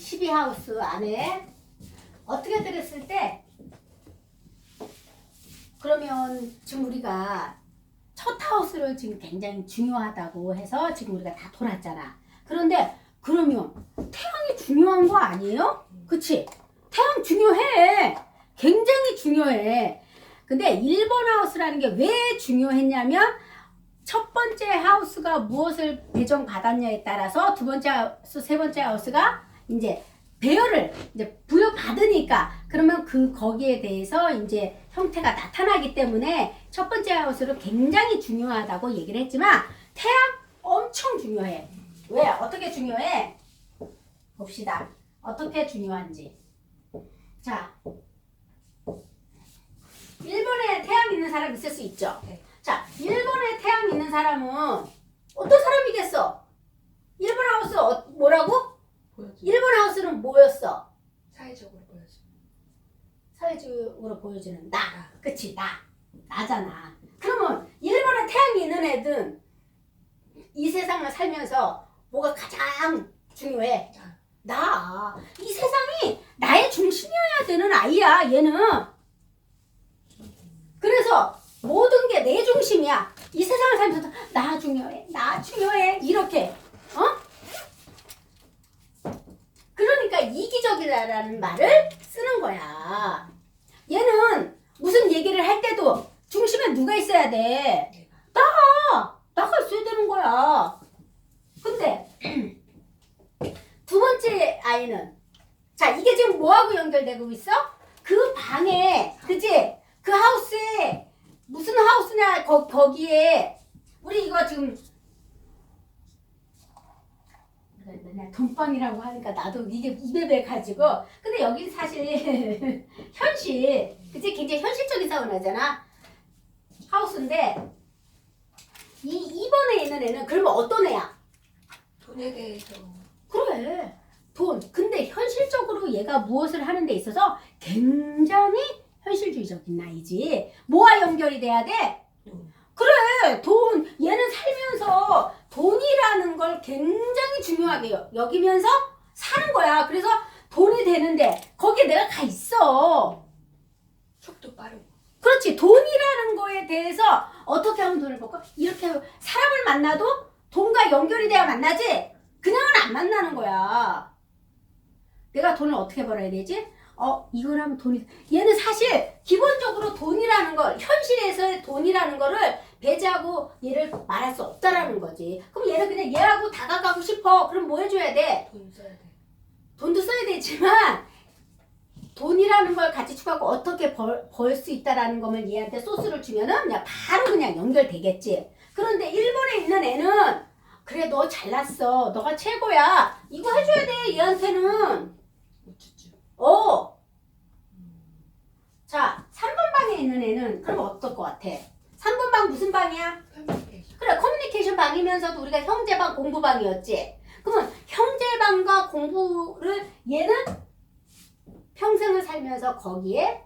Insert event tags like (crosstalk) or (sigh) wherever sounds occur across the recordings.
12하우스 안에 어떻게 들었을 때 그러면 지금 우리가 첫 하우스를 지금 굉장히 중요하다고 해서 지금 우리가 다 돌았잖아. 그런데 그러면 태양이 중요한 거 아니에요? 그치? 태양 중요해. 굉장히 중요해. 근데 1번 하우스라는 게 왜 중요했냐면 첫 번째 하우스가 무엇을 배정받았냐에 따라서 두 번째 하우스, 세 번째 하우스가 이제 배열을 이제 부여받으니까 그러면 그 거기에 대해서 이제 형태가 나타나기 때문에 첫 번째 하우스를 굉장히 중요하다고 얘기를 했지만 태양 엄청 중요해. 왜? 어떻게 중요해? 봅시다. 어떻게 중요한지. 자, 1번에 태양 있는 사람 있을 수 있죠? 네. 자, 1번에 태양 있는 사람은 어떤 사람이겠어? 1번 하우스 어, 뭐라고? 보여줘. 1번 하우스는 뭐였어? 사회적으로 보여줘. 사회적으로 보여주는 나. 그치, 나. 나잖아. 그러면 1번에 태양이 있는 애든 이 세상을 살면서 뭐가 가장 중요해? 나. 나. 이 세상이 나의 중심이어야 되는 아이야, 얘는. 그래서 모든 게 내 중심이야. 이 세상을 살면서 나 중요해, 나 중요해. 이렇게. 어? 그러니까 이기적이다라는 말을 쓰는 거야. 얘는 무슨 얘기를 할 때도 중심에 누가 있어야 돼? 나! 나가 있어야 되는 거야. 근데 (clears throat) 두 번째 아이는 자 이게 지금 뭐하고 연결되고 있어? 그 방에 그지? 그 하우스에 무슨 하우스냐 거, 거기에 우리 이거 지금 맨날 돈방이라고 하니까 나도 이게 입에 배 가지고. 근데 여기 사실 (laughs) 현실 그치? 굉장히 현실적인 사원하잖아. 하우스인데 이 2번에 있는 애는 그러면 어떤 애야? 돈에 대해서 그래. 돈. 근데 현실적으로 얘가 무엇을 하는 데 있어서 굉장히 현실주의적인 아이지. 뭐와 연결이 돼야 돼? 돈. 그래. 돈. 얘는 살면서 돈이라는 걸 굉장히 여- 여기면서 사는 거야. 그래서 돈이 되는데 거기에 내가 가 있어. 속도 빠르고. 그렇지. 돈이라는 거에 대해서 어떻게 하면 돈을 벌까 이렇게 사람을 만나도 돈과 연결이 돼야 만나지? 그냥은 안 만나는 거야. 내가 돈을 어떻게 벌어야 되지? 어 이걸 하면 돈이 얘는 사실 기본적으로 돈이라는 걸 현실에서의 돈이라는 거를 배제하고 얘를 말할 수 없다라는 거지 그럼 얘는 그냥 얘하고 다가가고 싶어 그럼 뭐 해줘야 돼 돈 써야 돼. 돈도 써야 되지만 돈이라는 걸 같이 추가하고 어떻게 벌 수 있다라는 것을 얘한테 소스를 주면은 그냥 바로 그냥 연결되겠지. 그런데 일본에 있는 애는 그래 너 잘났어. 너가 최고야. 이거 해줘야 돼 얘한테는. 우쭈쭈. 어. 자 3번 방에 있는 애는 그럼 어떨 것 같아? 3번 방 무슨 방이야? 커뮤니케이션. 그래 커뮤니케이션 방이면서도 우리가 형제방 공부방이었지 그러면 형제방과 공부를 얘는 평생을 살면서 거기에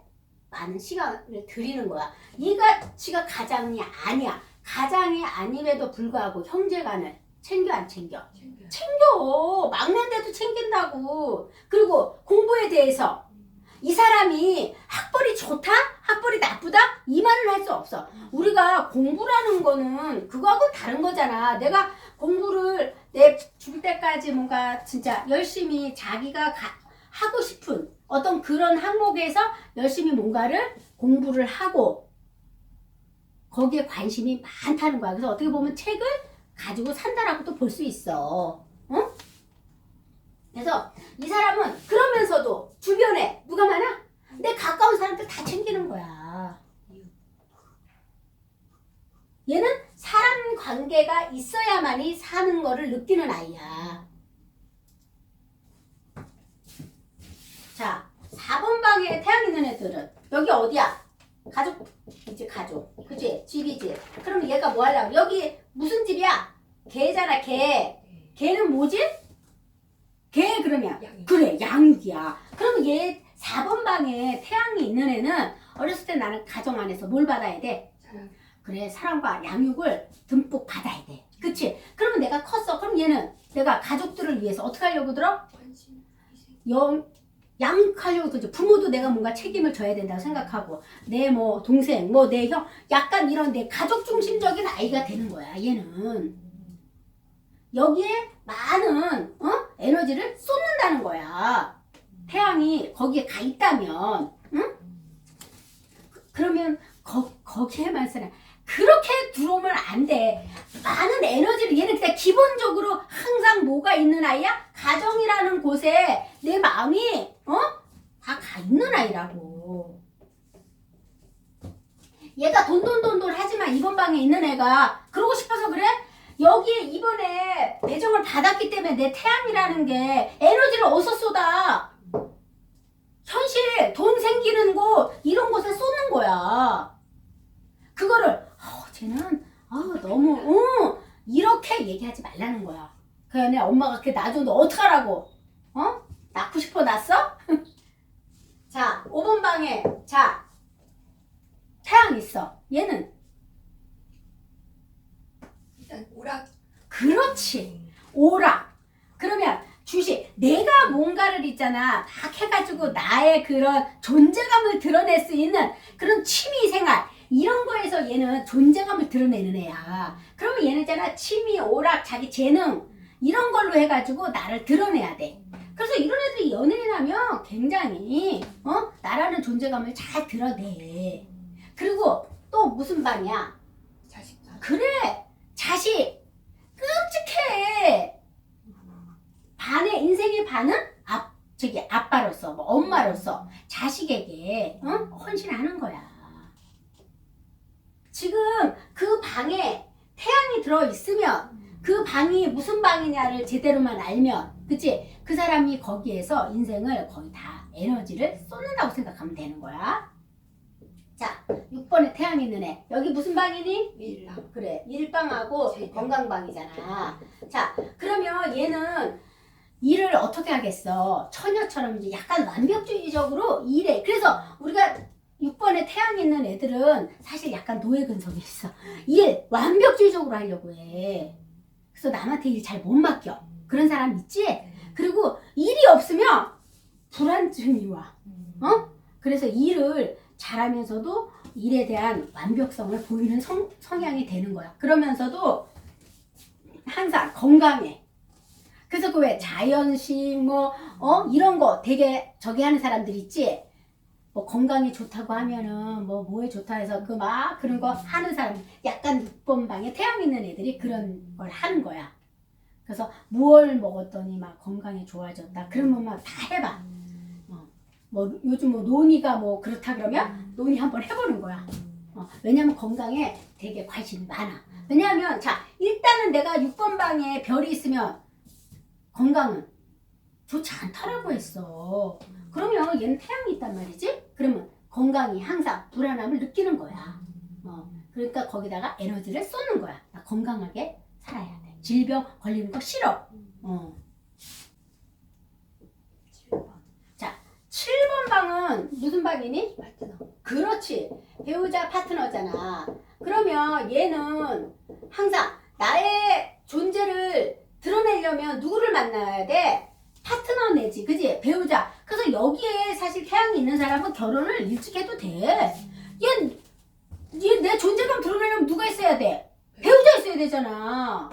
많은 시간을 들이는 거야 얘가 지가 가장이 아니야 가장이 아님에도 불구하고 형제간을 챙겨 안 챙겨 챙겨. 챙겨 막내인데도 챙긴다고 그리고 공부에 대해서 이 사람이 학벌이 좋다? 학벌이 나쁘다? 이 말을 할 수 없어. 우리가 공부라는 거는 그거하고 다른 거잖아. 내가 공부를 내 죽을 때까지 뭔가 진짜 열심히 자기가 가- 하고 싶은 어떤 그런 항목에서 열심히 뭔가를 공부를 하고 거기에 관심이 많다는 거야. 그래서 어떻게 보면 책을 가지고 산다라고도 볼 수 있어. 응? 그래서 이 사람은 그러면서도 주변에 누가 많아? 내 가까운 사람들 다 챙기는 거야. 얘는 사람 관계가 있어야만이 사는 거를 느끼는 아이야. 자, 4번 방에 태양 있는 애들은 여기 어디야? 가족, 이제 가족. 그지? 집이지. 그럼 얘가 뭐 하려고? 여기 무슨 집이야? 개잖아, 개. 네. 개는 뭐지? 개 그러면 양육. 그래 양육이야. 그럼 얘 4번 방에 태양이 있는 애는 어렸을 때 나는 가정 안에서 뭘 받아야 돼? 그래 사랑과 양육을 듬뿍 받아야 돼. 그치? 그러면 내가 컸어. 그럼 얘는 내가 가족들을 위해서 어떻게 하려고 들어? 영 양육하려고 그러죠. 부모도 내가 뭔가 책임을 져야 된다고 생각하고 내 뭐 동생, 뭐 내 형, 약간 이런 내 가족 중심적인 아이가 되는 거야. 얘는 여기에 많은 어? 에너지를 쏟는다는 거야. 태양이 거기에 가 있다면, 응? 그러면 거, 거기에만 쓰라. 그렇게 들어오면 안 돼. 많은 에너지를 얘는 그냥 기본적으로 항상 뭐가 있는 아이야? 가정이라는 곳에 내 마음이 어? 다 가 있는 아이라고. 얘가 돈돈돈돈 하지만 이번 방에 있는 애가 그러고 싶어서 그래? 여기에 이번에 배정을 받았기 때문에 내 태양이라는 게 에너지를 어디서 쏟아? 돈 생기는 곳, 이런 곳에 쏟는 거야. 그거를, 어, 쟤는, 아 너무, 어, 이렇게 얘기하지 말라는 거야. 그냥 엄마가 그렇게 놔줘도 어떡하라고? 어? 낳고 싶어 낳았어? (laughs) 자, 5번 방에, 자, 태양 있어. 얘는, 일단 오락. 그렇지. 오락. 그러면 주식 내가 뭔가를 있잖아 막 해가지고 나의 그런 존재감을 드러낼 수 있는 그런 취미 생활 이런 거에서 얘는 존재감을 드러내는 애야. 그러면 얘는 있잖아 취미, 오락, 자기 재능 이런 걸로 해가지고 나를 드러내야 돼. 그래서 이런 애들이 연예인 하면 굉장히 어 나라는 존재감을 잘 드러내. 그리고 또 무슨 방이야? 자식감. 그래 자식 끔찍해 반의 인생의 반은 아 저기 아빠로서 뭐 엄마로서 자식에게 어? 헌신하는 거야 지금 그 방에 태양이 들어 있으면 그 방이 무슨 방이냐를 제대로만 알면 그치 그 사람이 거기에서 인생을 거의 다 에너지를 쏟는다고 생각하면 되는 거야 자 6번에 태양 있는 애 여기 무슨 방이니? 일랑. 그래 일방하고. 건강방이잖아. 자 그러면 얘는 일을 어떻게 하겠어? 처녀처럼 이제 약간 완벽주의적으로 일해. 그래서 우리가 6번에 태양 있는 애들은 사실 약간 노예 근성이 있어. 일 완벽주의적으로 하려고 해. 그래서 남한테 일 잘 못 맡겨. 그런 사람 있지? 그리고 일이 없으면 불안증이 와. 어? 그래서 일을 잘하면서도 일에 대한 완벽성을 보이는 성, 성향이 되는 거야. 그러면서도 항상 건강해. 그래서 그 왜 자연식 뭐, 어? 이런 거 되게 저기 하는 사람들 있지? 뭐 건강이 좋다고 하면은 뭐 뭐에 좋다 해서 그 막 그런 거 하는 사람 약간 6번 방에 태양 있는 애들이 그런 걸 하는 거야. 그래서 무얼 먹었더니 막 건강이 좋아졌다. 그러면 막 다 해봐. 뭐 요즘 뭐 논의가 뭐 그렇다 그러면 논의 한번 해보는 거야. 어, 왜냐면 건강에 되게 관심이 많아. 왜냐하면 자 일단은 내가 6번 방에 별이 있으면 건강은 좋지 않다라고 했어. 그러면 얘는 태양이 있단 말이지? 그러면 건강이 항상 불안함을 느끼는 거야. 어, 그러니까 거기다가 에너지를 쏟는 거야. 나 건강하게 살아야 돼. 질병 걸리는 거 싫어. 어. 7번 방은 무슨 방이니? 그렇지. 배우자 파트너잖아. 그러면 얘는 항상 나의 존재를 드러내려면 누구를 만나야 돼? 파트너 내지, 그지? 배우자. 그래서 여기에 사실 태양이 있는 사람은 결혼을 일찍 해도 돼. 얘, 얘 내 존재감 드러내려면 누가 있어야 돼? 배우자 있어야 되잖아.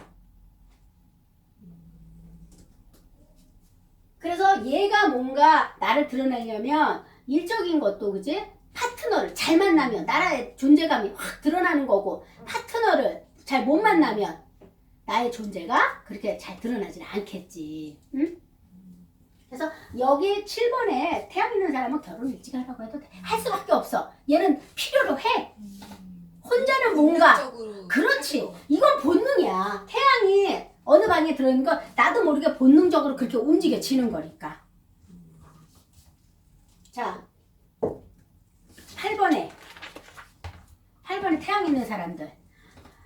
그래서 얘가 뭔가 나를 드러내려면 일적인 것도 그지? 파트너를 잘 만나면 나라의 존재감이 확 드러나는 거고 파트너를 잘 못 만나면 나의 존재가 그렇게 잘 드러나지는 않겠지. 응? 그래서 여기 7번에 태양 있는 사람은 결혼 일찍 하라고 해도 돼. 할 수밖에 없어. 얘는 필요로 해. 혼자는 뭔가 그렇지. 이건 본능이야. 태양이 어느 방에 들어있는 거 나도 모르게 본능적으로 그렇게 움직여지는 거니까. 자, 8번에 8번에 태양 있는 사람들.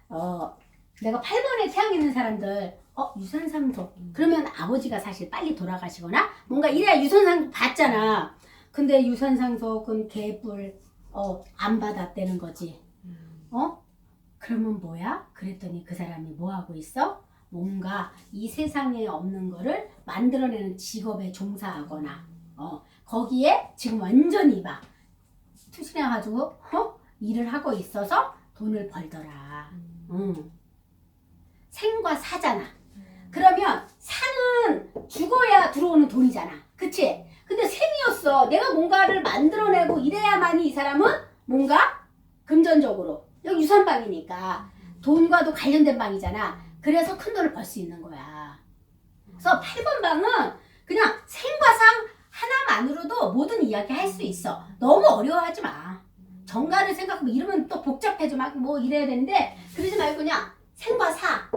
어, 내가 8번에 태양 있는 사람들. 어, 유선상도. 그러면 아버지가 사실 빨리 돌아가시거나 뭔가 이래야 유선상 받잖아. 근데 유선상속은 개뿔 어, 안 받았다는 거지. 어? 그러면 뭐야? 그랬더니 그 사람이 뭐 하고 있어? 뭔가 이 세상에 없는 거를 만들어내는 직업에 종사하거나 어 거기에 지금 완전히 막 투신해가지고 어 일을 하고 있어서 돈을 벌더라. 응. 생과 사잖아. 그러면 사는 죽어야 들어오는 돈이잖아. 그치? 근데 생이었어. 내가 뭔가를 만들어내고 이래야만이 이 사람은 뭔가 금전적으로 여기 유산방이니까 돈과도 관련된 방이잖아. 그래서 큰 돈을 벌 수 있는 거야. 그래서 8번 방은 그냥 생과 상 하나만으로도 모든 이야기 할 수 있어. 너무 어려워하지 마. 정가를 생각하고 이러면 또 복잡해져 막 뭐 이래야 되는데 그러지 말고 그냥 생과 사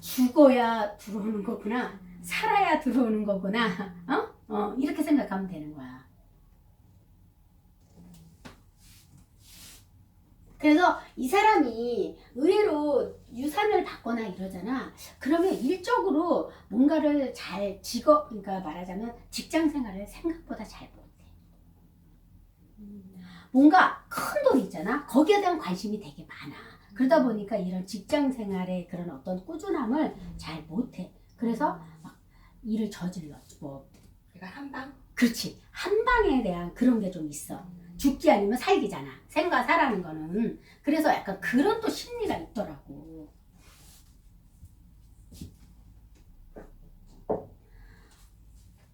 죽어야 들어오는 거구나 살아야 들어오는 거구나 어? 어 이렇게 생각하면 되는 거야 그래서 이 사람이 의외로 유산을 받거나 이러잖아 그러면 일적으로 뭔가를 잘 직업 그러니까 말하자면 직장 생활을 생각보다 잘 못해 뭔가 큰 돈 있잖아. 거기에 대한 관심이 되게 많아. 그러다 보니까 이런 직장 생활의 그런 어떤 꾸준함을 잘 못해. 그래서 막 일을 저질러. 뭐, 그러니까 한 방 그렇지. 한 방에 대한 그런 게 좀 있어. 죽기 아니면 살기잖아. 생과 사라는 거는. 그래서 약간 그런 또 심리가 있더라고.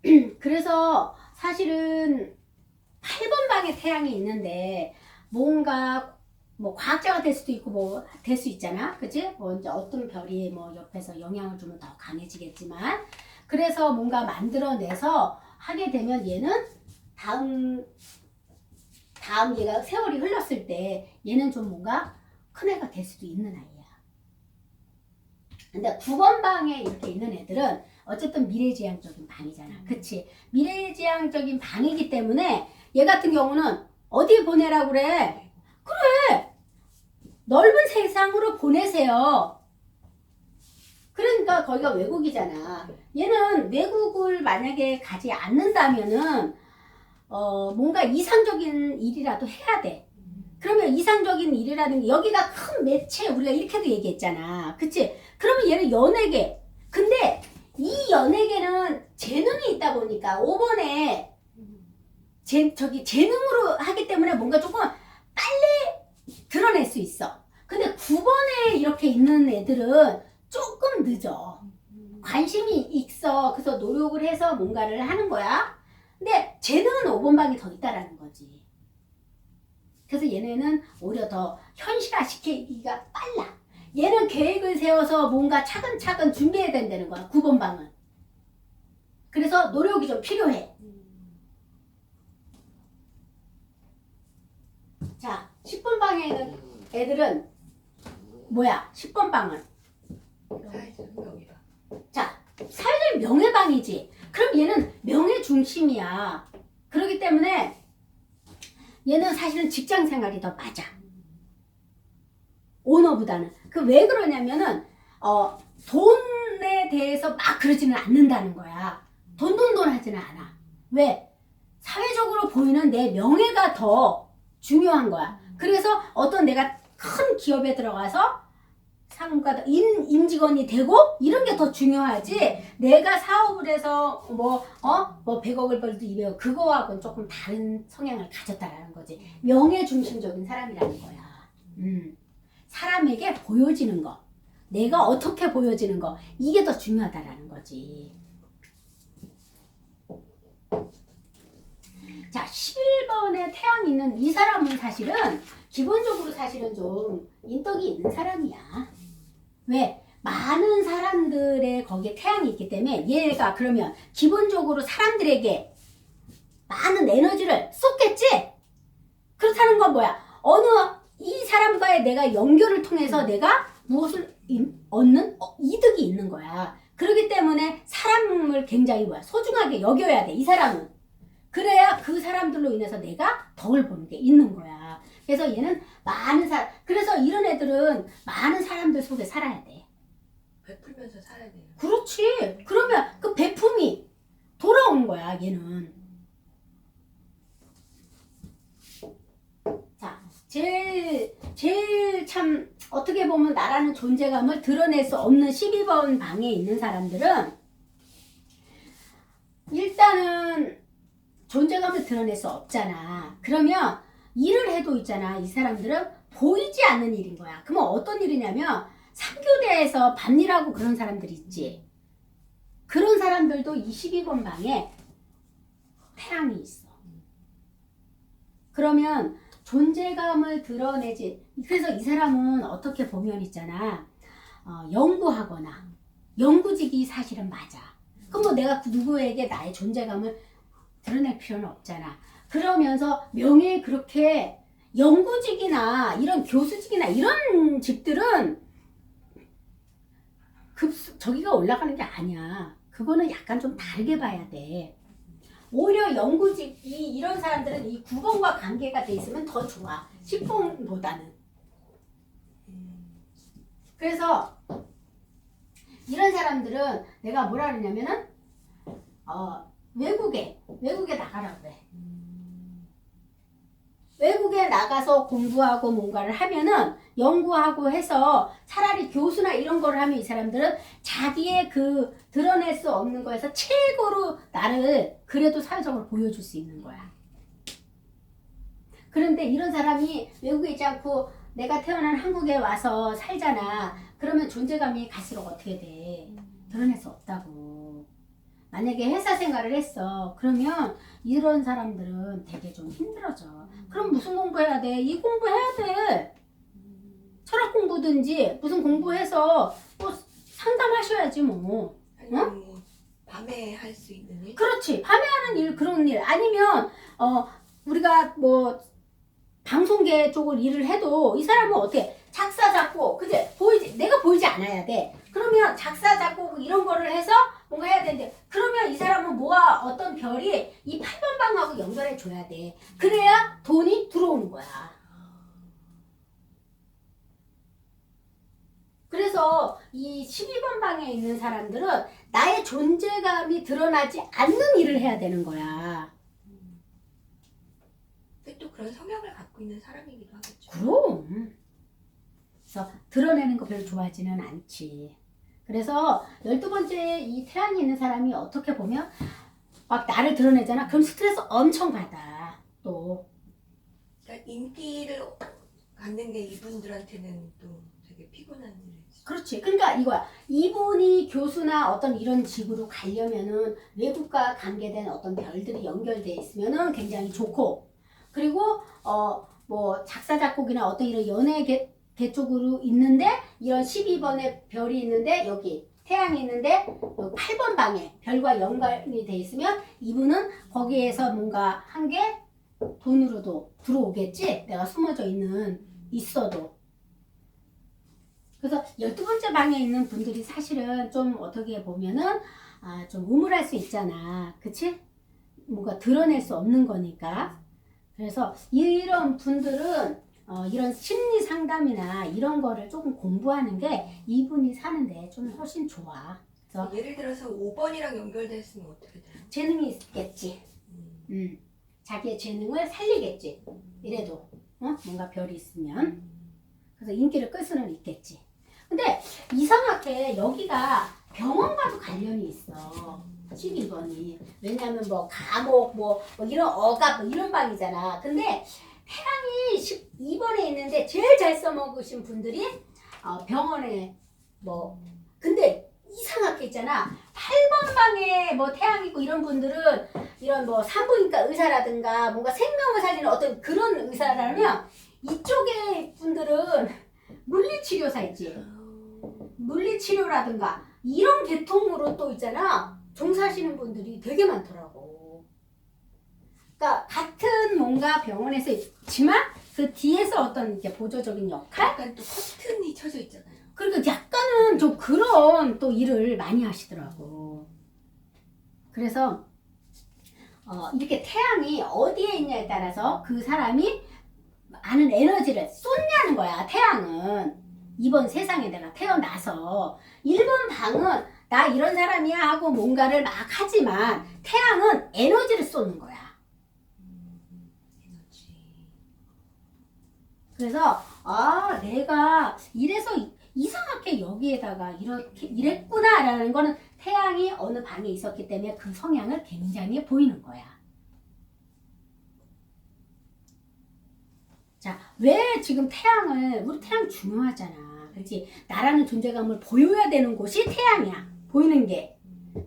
(clears throat) 그래서 사실은 8번 방에 태양이 있는데 뭔가 뭐 과학자가 될 수도 있고 뭐 될 수 있잖아. 그치? 뭐 이제 어떤 별이 뭐 옆에서 영향을 주면 더 강해지겠지만 그래서 뭔가 만들어내서 하게 되면 얘는 다음 다음 얘가 세월이 흘렀을 때 얘는 좀 뭔가 큰 애가 될 수도 있는 아이야. 근데 9번 방에 이렇게 있는 애들은 어쨌든 미래지향적인 방이잖아. 그치? 미래지향적인 방이기 때문에 얘 같은 경우는 어디 보내라고 그래? 그래! 넓은 세상으로 보내세요. 그러니까 거기가 외국이잖아. 얘는 외국을 만약에 가지 않는다면은, 어, 뭔가 이상적인 일이라도 해야 돼. 그러면 이상적인 일이라는 게 여기가 큰 매체 우리가 이렇게도 얘기했잖아. 그치? 그러면 얘는 연예계. 근데 이 연예계는 재능이 있다 보니까 5번에 제, 저기 재능으로 하기 때문에 뭔가 조금 빨리 드러낼 수 있어. 근데 9번에 이렇게 있는 애들은 조금 늦어. 관심이 있어. 그래서 노력을 해서 뭔가를 하는 거야. 근데 재능은 5번 방이 더 있다라는 거지. 그래서 얘네는 오히려 더 현실화시키기가 빨라. 얘는 계획을 세워서 뭔가 차근차근 준비해야 된다는 거야. 9번 방은. 그래서 노력이 좀 필요해. 자, 10번 방에 있는 애들은 뭐야? 10번 방은. 자, 사회적 명예방이지. 그럼 얘는 명예 중심이야. 그렇기 때문에 얘는 사실은 직장 생활이 더 맞아. 오너보다는. 그 왜 그러냐면은 어 돈에 대해서 막 그러지는 않는다는 거야. 돈돈돈 하지는 않아. 왜? 사회적으로 보이는 내 명예가 더 중요한 거야. 그래서 어떤 내가 큰 기업에 들어가서 상가 임, 임직원이 되고 이런 게 더 중요하지. 내가 사업을 해서 뭐어 뭐 100억을 벌도 200억 그거하고는 조금 다른 성향을 가졌다라는 거지. 명예 중심적인 사람이라는 거야. 음. 사람에게 보여지는 거. 내가 어떻게 보여지는 거. 이게 더 중요하다라는 거지. 자, 11번에 태양이 있는 이 사람은 사실은 기본적으로 사실은 좀 인덕이 있는 사람이야. 왜? 많은 사람들의 거기에 태양이 있기 때문에 얘가 그러면 기본적으로 사람들에게 많은 에너지를 쏟겠지? 그렇다는 건 뭐야? 어느 이 사람과의 내가 연결을 통해서 내가 무엇을 이- 얻는 어, 이득이 있는 거야. 그렇기 때문에 사람을 굉장히 뭐야? 소중하게 여겨야 돼. 이 사람은. 그래야 그 사람들로 인해서 내가 덕을 보는 게 있는 거야. 그래서 얘는 많은 사람, 그래서 이런 애들은 많은 사람들 속에 살아야 돼. 베풀면서 살아야 돼요. 그렇지. 그러면 그 배품이 돌아오는 거야, 얘는. 자, 제일, 제일 참 어떻게 보면 나라는 존재감을 드러낼 수 없는 12번 방에 있는 사람들은 일단은 존재감을 드러낼 수 없잖아. 그러면 일을 해도 있잖아. 이 사람들은 보이지 않는 일인 거야. 그러면 어떤 일이냐면 3교대에서 밤일하고 그런 사람들 있지. 그런 사람들도 이 12번 방에 태양이 있어. 그러면 존재감을 드러내지. 그래서 이 사람은 어떻게 보면 있잖아. 어, 연구하거나 연구직이 사실은 맞아. 그럼 뭐 내가 그 누구에게 나의 존재감을 드러낼 필요는 없잖아. 그러면서 명예 그렇게 연구직이나 이런 교수직이나 이런 직들은 급 저기가 올라가는 게 아니야. 그거는 약간 좀 다르게 봐야 돼. 오히려 연구직이 이런 사람들은 이 9번과 관계가 돼 있으면 더 좋아. 10번보다는. 그래서 이런 사람들은 내가 뭐라 그러냐면은 어, 외국에 외국에 나가라 그래. 외국에 나가서 공부하고 뭔가를 하면은 연구하고 해서 차라리 교수나 이런 거를 하면 이 사람들은 자기의 그 드러낼 수 없는 거에서 최고로 나를 그래도 사회적으로 보여줄 수 있는 거야. 그런데 이런 사람이 외국에 있지 않고 내가 태어난 한국에 와서 살잖아. 그러면 존재감이 갈수록 어떻게 돼? 드러낼 수 없다고. 만약에 회사 생활을 했어. 그러면 이런 사람들은 되게 좀 힘들어져. 그럼 무슨 공부해야 돼? 이 공부해야 돼. 철학 공부든지 무슨 공부해서 뭐 상담하셔야지 뭐. 아니면 뭐 밤에 할 수 있는 일? 그렇지. 밤에 하는 일 그런 일 아니면 어 우리가 뭐 방송계 쪽을 일을 해도 이 사람은 어떻게 작사 작곡 그제 보이지 내가 보이지 않아야 돼. 그러면 작사 작곡 이런 거를 해서 뭔가 해야 되는데 그러면 이 사람은 뭐가 어떤 별이 이 8번 방하고 돼. 그래야 돈이 들어오는 거야. 그래서 이 12번 방에 있는 사람들은 나의 존재감이 드러나지 않는 일을 해야 되는 거야. 근데 또 그런 성향을 갖고 있는 사람이기도 하겠죠. 그럼. 그래서 드러내는 거 별로 좋아하지는 않지. 그래서 12번째 이 태양이 있는 사람이 어떻게 보면 막 나를 드러내잖아. 그럼 스트레스 엄청 받아. 인기를 갖는 게 이분들한테는 또 되게 피곤한 일이지. 그렇지. 그러니까 이거야. 이분이 교수나 어떤 이런 직으로 가려면은 외국과 관계된 어떤 별들이 연결돼 있으면은 굉장히 좋고 그리고 어 뭐 작사 작곡이나 어떤 이런 연예 계, 계 쪽으로 있는데 이런 12번의 별이 있는데 여기 태양이 있는데 여기 8번 방에 별과 연관이 돼 있으면 이분은 거기에서 뭔가 한게 돈으로도 들어오겠지. 내가 숨어져 있는 있어도 그래서 12번째 방에 있는 분들이 사실은 좀 어떻게 보면은 아, 좀 우물할 수 있잖아. 그치? 뭔가 드러낼 수 없는 거니까. 그래서 이런 분들은 어, 이런 심리 상담이나 이런 거를 조금 공부하는 게 이분이 사는데 좀 훨씬 좋아. 그래서 예를 들어서 5번이랑 연결됐으면 어떻게 돼요? 재능이 있겠지. 음. 음. 자기의 재능을 살리겠지. 이래도. 어? 뭔가 별이 있으면. 그래서 인기를 끌 수는 있겠지. 근데 이상하게 여기가 병원과도 관련이 있어. 12번이. 왜냐면 뭐 감옥 뭐, 뭐 이런 억압 뭐 이런 방이잖아. 근데 태양이 12번에 있는데 제일 잘 써먹으신 분들이 어, 병원에 뭐 근데 이상하게 있잖아. 8번 방에 뭐 태양 있고 이런 분들은 이런 뭐 산부인과 의사라든가 뭔가 생명을 살리는 어떤 그런 의사라면 이쪽의 분들은 물리치료사 있지. 물리치료라든가 이런 계통으로 또 있잖아. 종사하시는 분들이 되게 많더라고. 그러니까 같은 뭔가 병원에서 있지만 그 뒤에서 어떤 이렇게 보조적인 역할? 약간 또 커튼이 쳐져 있잖아요. 그러니까 약간은 좀 그런 또 일을 많이 하시더라고. 그래서 어, 이렇게 태양이 어디에 있냐에 따라서 그 사람이 많은 에너지를 쏟냐는 거야. 태양은 이번 세상에 내가 태어나서 1번 방은 나 이런 사람이야 하고 뭔가를 막 하지만 태양은 에너지를 쏟는 거야. 그래서 아, 내가 이래서 이- 이상하게 여기에다가 이렇게 이랬구나라는 거는 태양이 어느 방에 있었기 때문에 그 성향을 굉장히 보이는 거야. 자, 왜 지금 태양을 우리 태양 중요하잖아. 그렇지? 나라는 존재감을 보여야 되는 곳이 태양이야. 보이는 게.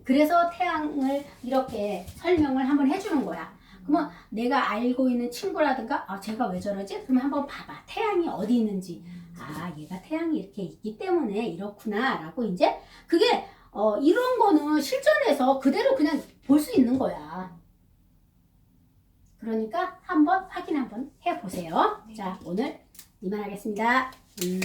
그래서 태양을 이렇게 설명을 한번 해주는 거야. 그러면 내가 알고 있는 친구라든가 아 제가 왜 저러지? 그러면 한번 봐봐. 태양이 어디 있는지. 아 얘가 태양이 이렇게 있기 때문에 이렇구나 라고 이제 그게 어 이런 거는 실전에서 그대로 그냥 볼 수 있는 거야. 그러니까 한번 확인 한번 해보세요. 자 오늘 이만 하겠습니다. 음.